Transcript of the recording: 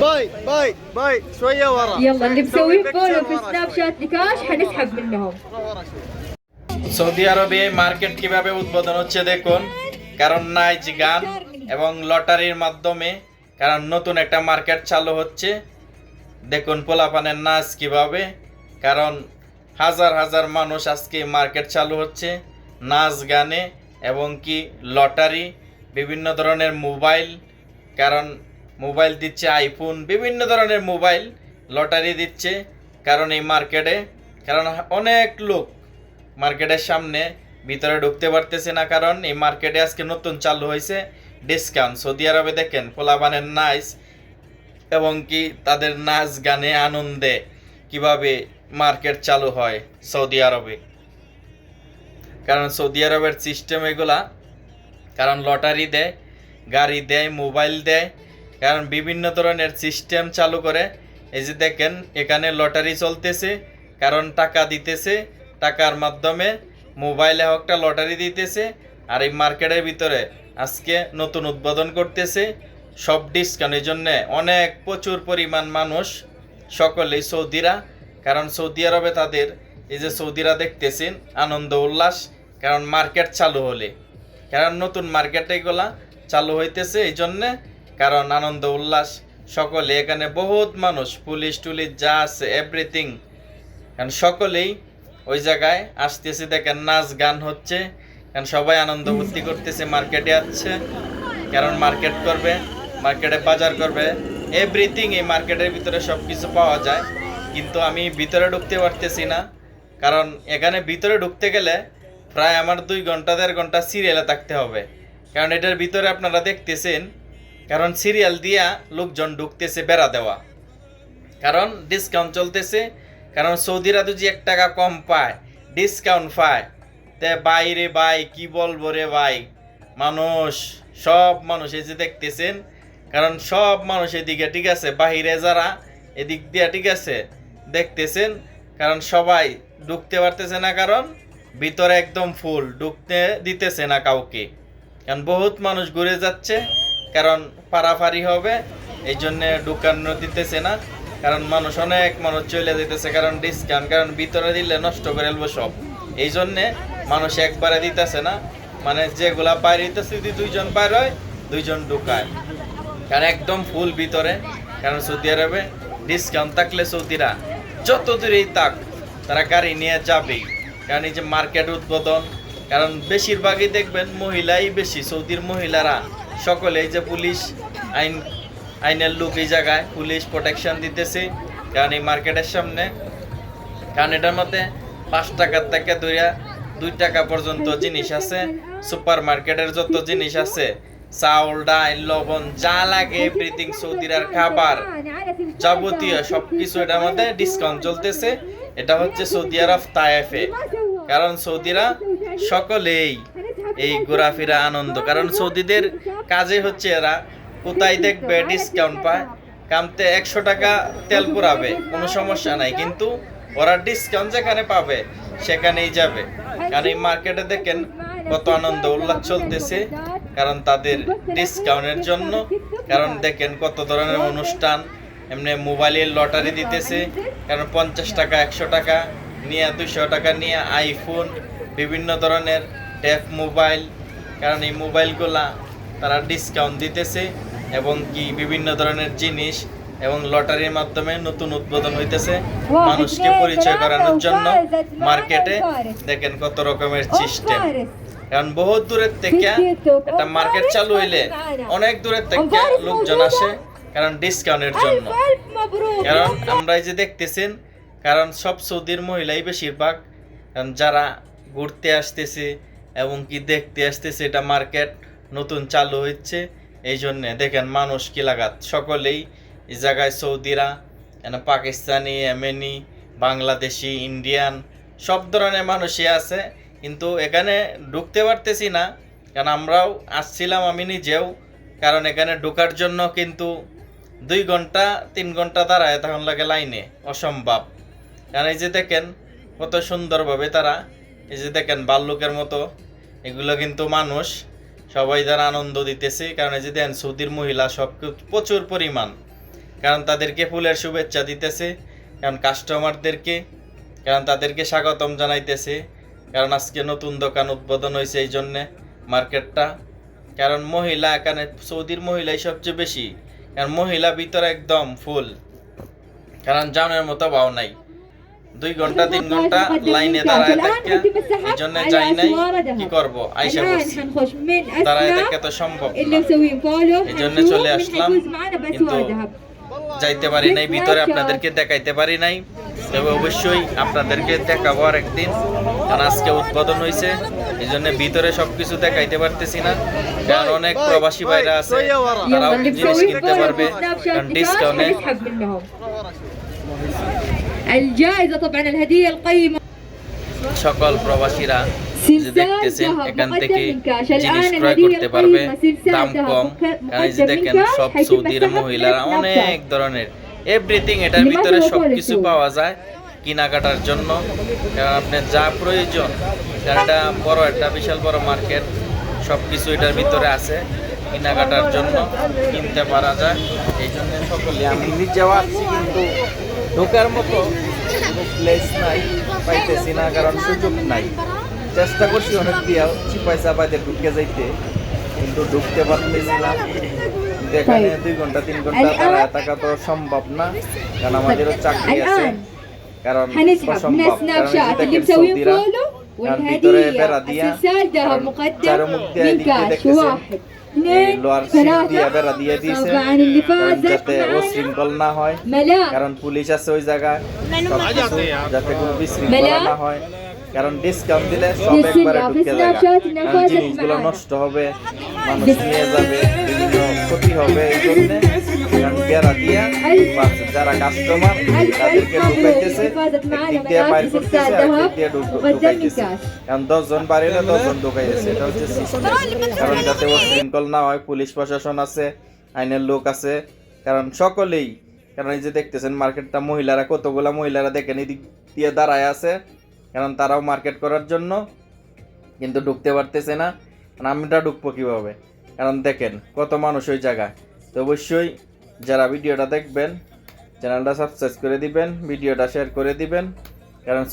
باي باي باي شويه ورا يلا اللي سوي مسوي فولو في picture ورا سناب شوي. شات لكاش حنسحب منهم ورا شوي. Saudi আরবে market কিভাবে উদ্বোধন হচ্ছে দেখুন কারণ নাইচ গান এবং লটারির মাধ্যমে কারণ নতুন একটা মার্কেট চালু হচ্ছে দেখুন পোলাপানের নাচ কিভাবে কারণ হাজার হাজার মানুষ আজকে মার্কেট চালু হচ্ছে নাচ গানে এবং কি লটারি বিভিন্ন ধরনের মোবাইল কারণ মোবাইল দিচ্ছে আইফোন, বিভিন্ন ধরনের মোবাইল লটারি দিচ্ছে, কারণ এই মার্কেটে, কারণ অনেক লোক মার্কেটের সামনে ভিতরে ঢুকতে পারতেছে না, কারণ এই মার্কেটে আজকে নতুন চালু হয়েছে ডিসকাউন্ট। সৌদি আরবে দেখেন পোলাবানের নাইস এবং কি তাদের নাচ গানে আনন্দে কীভাবে মার্কেট চালু হয় সৌদি আরবে। কারণ সৌদি আরবের সিস্টেম এগুলা, কারণ লটারি দেয়, গাড়ি দেয়, মোবাইল দেয় কারণ বিভিন্ন ধরনের সিস্টেম চালু করে। এই যে দেখেন, এখানে লটারি চলতেছে, কারণ টাকা দিতেছে, টাকার মাধ্যমে মোবাইলে একটা লটারি দিতেছে, আর এই মার্কেটের ভিতরে আজকে নতুন উদ্বোধন করতেছে সব ডিসকাউন্ট। এই জন্যে অনেক প্রচুর পরিমাণ মানুষ, সকলেই সৌদিরা, কারণ সৌদি আরবে তাদের এই যে সৌদিরা দেখতেছেন, আনন্দ, উল্লাস, কারণ মার্কেট চালু হলে। কারণ নতুন মার্কেট এগুলা চালু হইতেছে, এই জন্যে কারণ আনন্দ, উল্লাস, সকলে এখানে বহুত মানুষ, পুলিশ টুলিশ যা আছে এভরিথিং কারণ সকলেই ওই জায়গায় আসতেছে, দেখেন নাচ গান হচ্ছে। কারণ সবাই আনন্দ ফুর্তি করতেছে, মার্কেটে আসছে। কারণ মার্কেট করবে, মার্কেটে বাজার করবে। এভরিথিং এই মার্কেটের ভিতরে সব কিছু পাওয়া যায়। কিন্তু আমি ভিতরে ঢুকতে পারতেছি না। কারণ এখানে ভিতরে ঢুকতে গেলে প্রায় আমার দুই ঘণ্টা, দেড় ঘণ্টা সিরিয়ালে থাকতে হবে। কারণ এটার ভিতরে আপনারা দেখতেছেন কারণ সিরিয়াল দিয়া লোকজন ঢুকতেছে বেড়া দেওয়া। কারণ ডিসকাউন্ট চলতেছে, কারণ সৌদিরা তো যে এক টাকা কম পায় ডিসকাউন্ট পায়। তে বাইরে ভাই, কি বলব রে ভাই? মানুষ, সব মানুষ এই যে দেখতেছেন, কারণ সব মানুষ এদিকে, ঠিক আছে? বাহিরে যারা এদিক দিয়া, ঠিক আছে? দেখতেছেন, কারণ সবাই ঢুকতে পারতেছে না, কারণ ভিতরে একদম ফুল ঢুকতে দিতেছে না কাউকে। কারণ বহুত মানুষ ঘুরে যাচ্ছে, কারণ পারাপারি হবে, এই জন্য ঢুকানো দিতেছে না। কারণ মানুষ অনেক মানুষ চলে যেতেছে, কারণ ডিসকাউন্ট কারণ ভিতরে দিলে নষ্ট করে এলবো সব। এই জন্যে মানুষ একবারে দিতেছে না। মানে যেগুলা বাইরে দিতেছে যদি দুইজন বাইর হয়, দুইজন ঢুকায়। কারণ একদম ফুল ভিতরে। কারণ সৌদি আরবে ডিসকাউন্ট থাকলে সৌদিরা যত দূরেই থাক, তারা গাড়ি নিয়ে যাবেই কারণ এই যে মার্কেট উদ্বোধন, কারণ বেশিরভাগই দেখবেন মহিলাই বেশি, সৌদির মহিলারা সকলে এই যে পুলিশ আইন, আইনের লোক এই জায়গায় পুলিশ প্রোটেকশন দিতেছে। কারণ এই মার্কেটের সামনে, কারণ এটার মধ্যে পাঁচ টাকার থেকে ধরিয়া দুই টাকা পর্যন্ত জিনিস আছে। সুপার মার্কেটের যত জিনিস আছে, চাউল, ডাল, লবণ, যা লাগে এভরিথিং সৌদির আর খাবার যাবতীয় সবকিছু এটার মধ্যে ডিসকাউন্ট চলতেছে। এটা হচ্ছে সৌদি আরব তায়েফে কারণ সৌদিরা সকলেই এই ঘোরাফেরা আনন্দ। কারণ সৌদিদের কাজে হচ্ছে এরা। কোথায় দেখবে ডিসকাউন্ট পায়? কামতে একশো টাকা তেল পুরাবে কোনো সমস্যা নাই। কিন্তু ওরা ডিসকাউন্ট যেখানে পাবে সেখানেই যাবে। কারণ এই মার্কেটে দেখেন কত আনন্দ উল্লাস চলতেছে। কারণ তাদের ডিসকাউন্টের জন্য কারণ দেখেন কত ধরনের অনুষ্ঠান। এমনি মোবাইলের লটারি দিতেছে। কারণ পঞ্চাশ টাকা একশো টাকা নিয়ে দুশো টাকা নিয়ে আইফোন বিভিন্ন ধরনের ট্যাপ মোবাইল কারণ এই মোবাইলগুলা তারা ডিসকাউন্ট দিতেছে এবং কি বিভিন্ন ধরনের জিনিস এবং লটারির মাধ্যমে নতুন উদ্বোধন হইতেছে। মানুষকে পরিচয় করানোর জন্য মার্কেটে দেখেন কত রকমের সিস্টেম কারণ বহুত দূরের থেকে একটা মার্কেট চালু হইলে অনেক দূরের থেকে লোকজন আসে কারণ ডিসকাউন্টের জন্য। কারণ আমরা এই যে দেখতেছেন কারণ সব সৌদির মহিলাই বেশিরভাগ কারণ যারা ঘুরতে আসতেছে এবং কি দেখতে আসতেছে এটা মার্কেট নতুন চালু হচ্ছে এই জন্যে দেখেন মানুষ কি লাগাত। সকলেই এই জায়গায় সৌদিরা পাকিস্তানি, এমেনি, বাংলাদেশি, ইন্ডিয়ান, সব ধরনের মানুষই আছে। কিন্তু এখানে ঢুকতে পারতেছি না। কারণ আমরাও আসছিলাম আমি নিজেও। কারণ এখানে ঢোকার জন্য কিন্তু দুই ঘণ্টা, তিন ঘণ্টা দাঁড়ায় তখন লাগে লাইনে। অসম্ভব। কারণ এই যে দেখেন, কত সুন্দরভাবে তারা, এই যে দেখেন বাল্লুকের মতো, এগুলো কিন্তু মানুষ। সবাই তারা আনন্দ দিতেছে, কারণ এই যে দেন সৌদির মহিলা সব প্রচুর পরিমাণ। কারণ তাদেরকে ফুলের শুভেচ্ছা দিতেছে, কারণ কাস্টমারদেরকে কারণ তাদেরকে স্বাগতম জানাইতেছে, কারণ আজকে নতুন দোকান উদ্বোধন হয়েছে এই জন্যে মার্কেটটা। কারণ মহিলা এখানে সৌদির মহিলাই সবচেয়ে বেশি, কারণ মহিলা ভিতরে একদম ফুল। কারণ জানের মতো বাও নাই। দুই ঘণ্টা, তিন ঘণ্টা লাইনে দাঁড়ায় থাকতে এই জন্য যাই নাই, কি করব? আইসা বসছি দাঁড়ায় থাকতে তো সম্ভব এই জন্য চলে আসলাম, কিন্তু যাইতে পারি নাই, ভিতরে আপনাদেরকে দেখাইতে পারি নাই। তবে অবশ্যই আপনাদেরকে দেখাবো আর একদিন কারণ আজকে উদ্বোধন হয়েছে এই জন্য ভিতরে সবকিছু দেখাইতে পারতেছি না। কারণ অনেক প্রবাসী বাইরা আছে, তারাও জিনিস কিনতে পারবে, কারণ ডিসকাউন্টে الجائزة طبعا الهدية القيمة সকল প্রবাসীরা যে سلسال দেখতেছেন ذهب এখান থেকে مقدم من كاش জিনিস الآن ক্রয় الهدية করতে পারবে القيمة দাম سلسال কম ذهب কারণ এই যে مقدم দেখেন من كاش সব حيتم সৌদির السحب মহিলারা من অনেক سناب ধরনের এভরিথিং এটার লিমাস ভিতরে হলো সবকিছু পলিসি। পাওয়া যায় কেনাকাটার জন্য কারণ আপনার যা প্রয়োজন কারণ এটা বড় একটা বিশাল বড় মার্কেট সব কিছু এটার ভিতরে আছে কেনাকাটার জন্য কিনতে পারা যায় এই জন্য সকলে আমি নিজেও আসছি কিন্তু ঢোকার মতো প্লেস নাই পাইতেছি না কারণ সুযোগ নাই। চেষ্টা করছি অনেক দিয়া চিপাই চাপাইতে ঢুকে যাইতে কিন্তু ঢুকতে পারতেছি না। এখানে দুই ঘণ্টা তিন ঘণ্টা তারা থাকা তো সম্ভব না কারণ আমাদেরও চাকরি আছে। কারণ ভিতরে বেড়া দিয়া চারমুখ দিয়ে দেখতেছে। লোহার সিট দিয়ে বেড়া দিয়ে দিয়েছে যাতে ও শৃঙ্খল না হয় কারণ পুলিশ আছে ওই জায়গায়। যাতে কোনো বিশৃঙ্খলা না হয়। কারণ ডিসকাউন্ট দিলে সব একবারে ঢুকে যাবে। জিনিসগুলো নষ্ট হবে মানুষ নিয়ে যাবে। ক্ষতি হবে এই জন্যে যারা কাস্টমার তাদেরকে ঢুকাইতেছে বাইর করতেছে ঢুকাইতেছে। কারণ দশজন বাড়িলে দশজন ঢুকাইতেছে, এটা হচ্ছে কারণ যাতে ও না হয়, পুলিশ প্রশাসন আছে, আইনের লোক আছে, কারণ সকলেই, কারণ এই যে দেখতেছেন মার্কেটটা, মহিলারা কতগুলা মহিলারা দেখেন এদিক দিয়ে দাঁড়ায় আছে, কারণ তারাও মার্কেট করার জন্য, কিন্তু ঢুকতে পারতেছে না। আমিটা ঢুকবো কীভাবে? কারণ দেখেন কত মানুষ ওই জায়গায়। তো অবশ্যই যারা ভিডিওটা দেখবেন, চ্যানেলটা সাবস্ক্রাইব করে দিবেন, ভিডিওটা শেয়ার করে দিবেন, কারণ